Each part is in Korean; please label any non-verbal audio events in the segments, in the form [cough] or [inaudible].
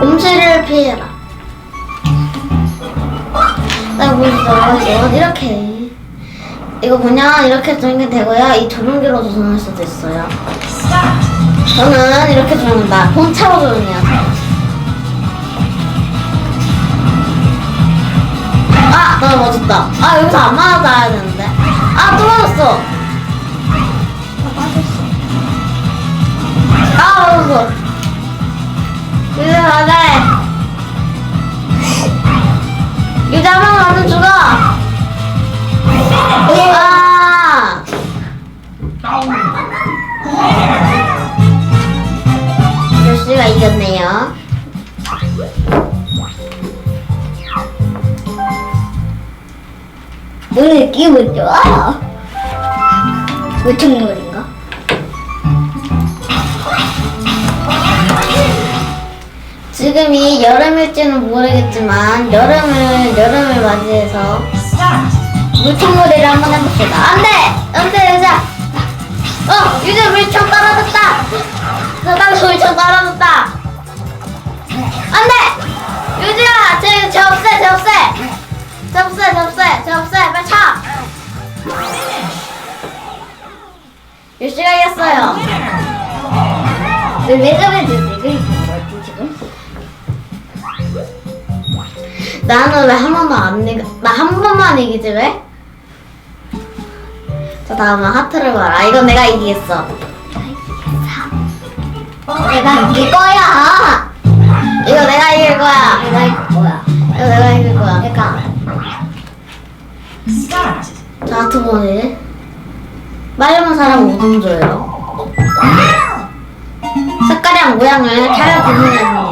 곰실을 피해라. 나 보이죠? 이렇게. 이거 그냥 이렇게 조정이 되고요. 이 조종기로 조정할 수도 있어요. 저는 이렇게 조정한다. 본차로 조정해야. 아, 나 맞았다. 아, 여기서 안 맞아야 되는데. 아, 또 맞았어. 아, 맞았어. 안 한번 맞으면 죽어. 아. 열씨가 이겼네요. 오늘 기분 좋아. 무청물인 지금이 여름일지는 모르겠지만 여름을 여름을 맞이해서 물총놀이를 한번 해봅시다. 안돼, 안돼 유자. 어, 유자 물총 떨어졌다. 나나 물총 떨어졌다. 안돼, 없애, 쟤 없애, 쟤 없애, 쟤 없애, 빨리 차. 유씨가 이겼어요. 왜 매점에 들지? 그게 뭐지 나는 왜 한 번만 안 이기, 나한 번만 이기지 왜? 자 다음은 하트를 봐라. 이건 내가 이기겠어. 내가 이길 거야. 이거 내가 이길 거야. 내가 이길 거야. 이거 내가 이길 거야. 내가 자 하트 보니 빨리만 사람 5등 줘요. 색깔이랑 모양을 잘 구분해야 됩니다.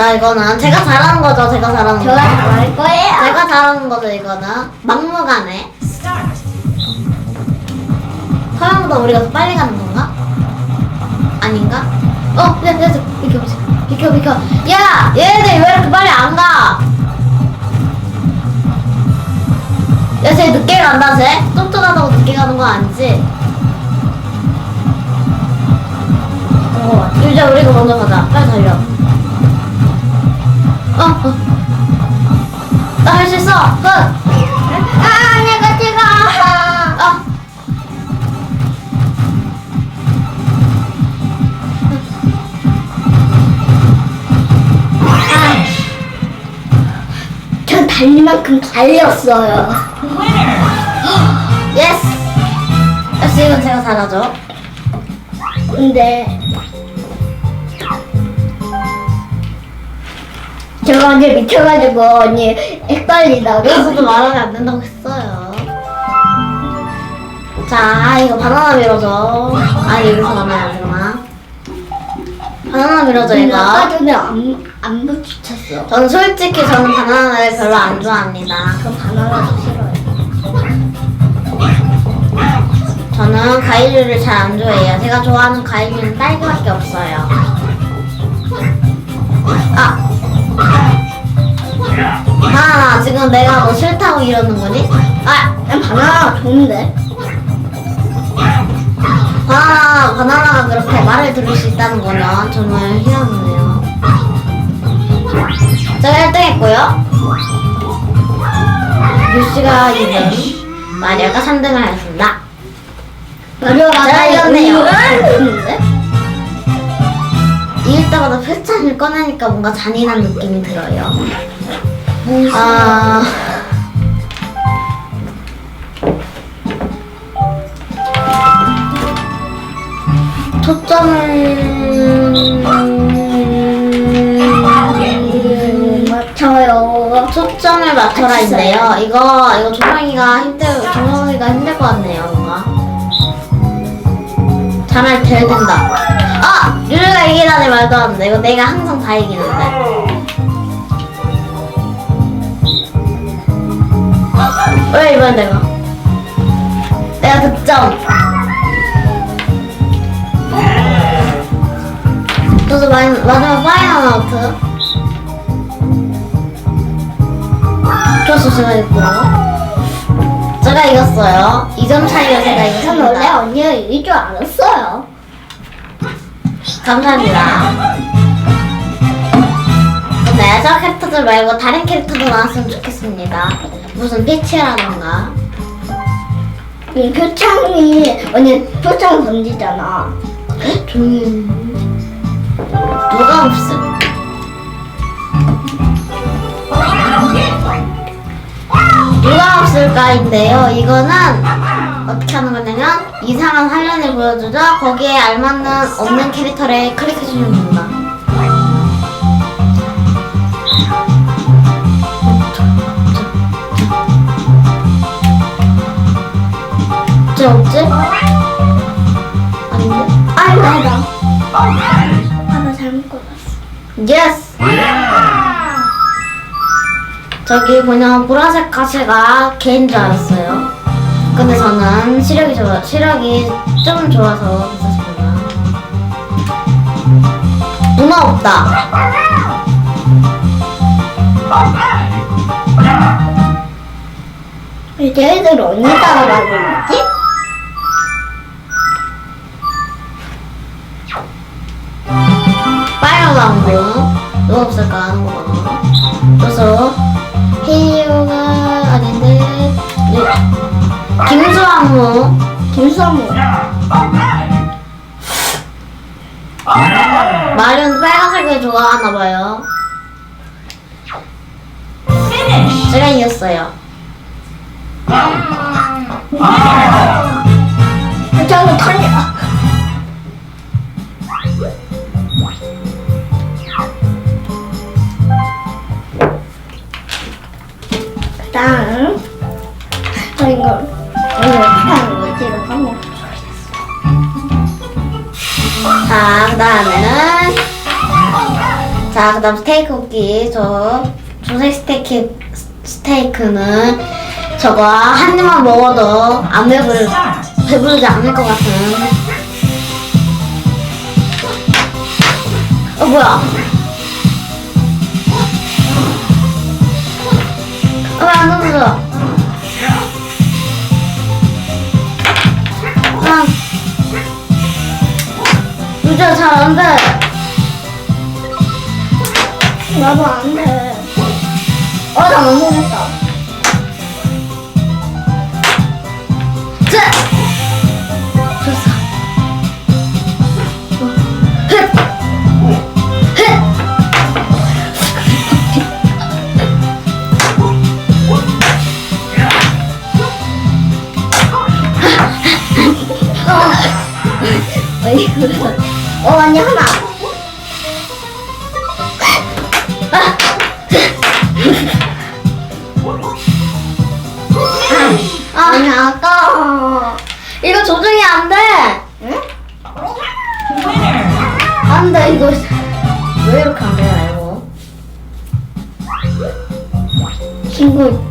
자 이거는 제가 잘하는 거죠. 제가 잘하는 거. 제가 잘할 거예요. 제가 잘하는 거죠. 이거는 막무가내. 서양보다 우리가 더 빨리 가는 건가? 아닌가? 어, 야, 야, 야, 비켜, 비켜, 비켜, 비켜. 야, 얘네들 왜 이렇게 빨리 안 가? 야, 쟤 늦게 간다, 쟤? 똑똑하다고 늦게 가는 거 아니지? 어, 유자, 우리가 먼저 가자. 빨리 달려. 어, 어. 나 할 수 있어. 굿. 아 내가 찍어. 어. 전 달리만큼 달렸어요. 예스! 역시 이건 제가 잘하죠. 근데 제가 언제 미쳐가지고 언니 헷갈리다고. 여기서도 말하면 안 된다고 했어요. 자, 이거 바나나 밀어줘. 아, 여기서 안 되나? 바나나 밀어줘, 근데 아까 이거. 전에 안, 안 붙였어. 저는 솔직히 저는 바나나를 별로 안 좋아합니다. 그 바나나도 싫어요. 저는 과일류를 잘 안 좋아해요. 제가 좋아하는 과일류는 딸기밖에 없어요. 바나나, 내가 너 싫다고 이러는 거니? 아! 난 바나나가 좋은데. 바나나, 바나나가 그렇게 말을 들을 수 있다는 거는 정말 희한하네요. 제가 1등 했고요. 유씨가 2등, 마리아가 3등을 하였습니다. 마리오가 제가 이겼네요. 이길 때마다 표창을 꺼내니까 뭔가 잔인한 느낌이 들어요. 아. 초점을 초점을 맞춰라인데요. 이거 이거 조명이가 힘들 조명이가 힘들 것 같네요, 뭔가. 잘할 될 된다. 아 유리가 이기다니 말도 안 돼. 이거 내가 항상 다 이기는데. 왜 이번 내가? 내가 득점. 그래서 마이- 마지막 파이널 아웃. 좋았어, 제가 이겼고요. 제가 이겼어요. 2점 차이로 제가 전 원래 이겼습니다. 언니가 이길 줄 알았어요. 감사합니다. 네, 저 캐릭터들 말고 다른 캐릭터도 나왔으면 좋겠습니다. 무슨 피치라던가. 이 표창이 언니 표창 던지잖아. 조용히 해. 누가 없음? 누가 없을까인데요. 이거는 어떻게 하는 거냐면 이상한 화면을 보여주죠. 거기에 알맞는 없는 캐릭터를 클릭해주면 됩니다. 쟤 없지? 아닌데? 아 나다. 아나 잘못 골랐어. 예스! 저기 그냥 보라색 가시가 개인 줄 알았어요. 근데 저는 시력이 좋아, 시력이 좀 좋아서 있었습니다. 누나 없다. 왜 쟤들 언니 따라가고 있지? 빨간 왕국 누가 없을까 하는 거구나. 그래서 헤이오가 아닌데 네. 김수왕무 김수아모. 마리오는 빨간색을 좋아하나 봐요. 제가 이겼어요. 그다음 저 이거 이거 표창 뭐지를 까먹었어. 자, 그 다음에는 자, 그 다음 스테이크 굽기. 저 조색 스테이크 스테이크는 저거 한 입만 먹어도 안 배부르 배부르지 않을 것 같은. 어 뭐야? 어, 왜안 넘어져? 아. 유자 잘안 돼. 나도 안 돼. 어, 나 넘어졌다. 어, 언니 하나. 아, 아니, 아까. 이거 조정이 안 돼. 응? 안 돼, 이거. 왜 이렇게 안 되나, 이거? 친구.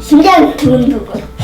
심장 두근두근.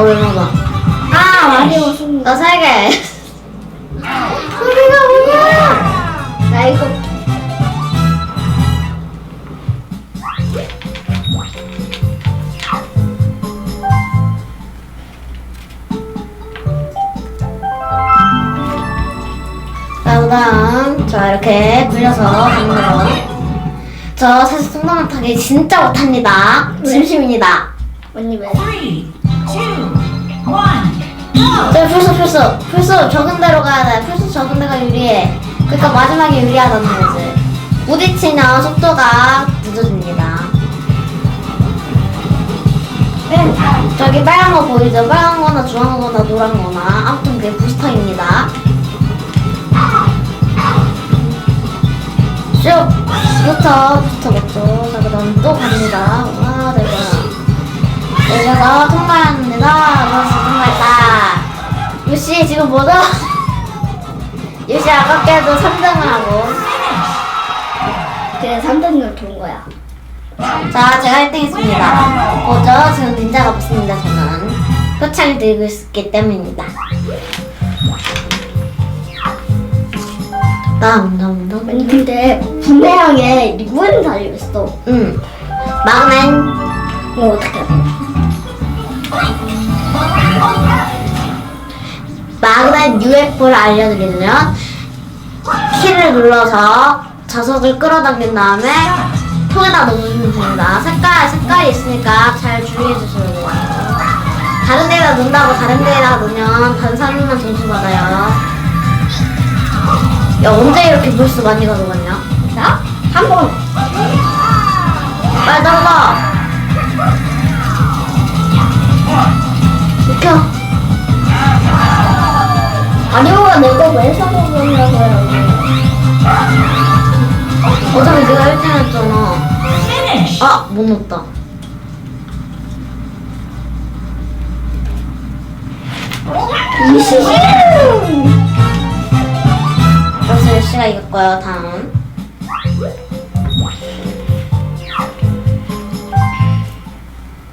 얼마가 얼마가 아 마리오 승나 세개. 소리가 뭐야? 나 이거. 우선 자 이렇게 굴려서 가는 거저 사실 송담한 타기 진짜 못합니다. 진심입니다. 언니 왜? 저 풀수 풀수 풀수 적은 데로 가야 돼. 풀수 적은 데가 유리해. 그러니까 마지막에 유리하다는 거지. 부딪히면 속도가 늦어집니다. 네, 저기 빨간 거 보이죠? 빨간 거나 주황 거나 노란 거나. 아무튼 그게 부스터입니다. 쭉 부스터 부스터 먹죠. 자 그 다음 또 갑니다. 와 대박. 내려서 유씨 지금 뭐죠? 유씨 [laughs] 아깝게도 3등을 하고 그래 3등으로 돈 거야. 자, 제가 1등 했습니다. 보죠? 지금 닌자가 없습니다, 저는. 표창을 들고 있기 때문입니다. 다음. 아니 근데 분해형에 리본 달려있어. 응. 막내, 이거 어떻게 알 아? 막내 UFO를 알려드리면, 키를 눌러서 자석을 끌어당긴 다음에 통에다 넣어주면 됩니다. 색깔, 색깔이 있으니까 잘 주의해주셔야 돼요. 다른 데다 넣는다고 다른 데에다 넣으면 다른 사람만 점수 받아요. 야, 언제 이렇게 벌써 많이 가져갔냐? 자, 한 번. 빨리 떨어져! 아니오가 내거 왜 사먹으려고요? 어차피 네가 1등 했잖아. 아, 못 넣었다. 이시. 그래서 열씨가 이겼고요, 다음.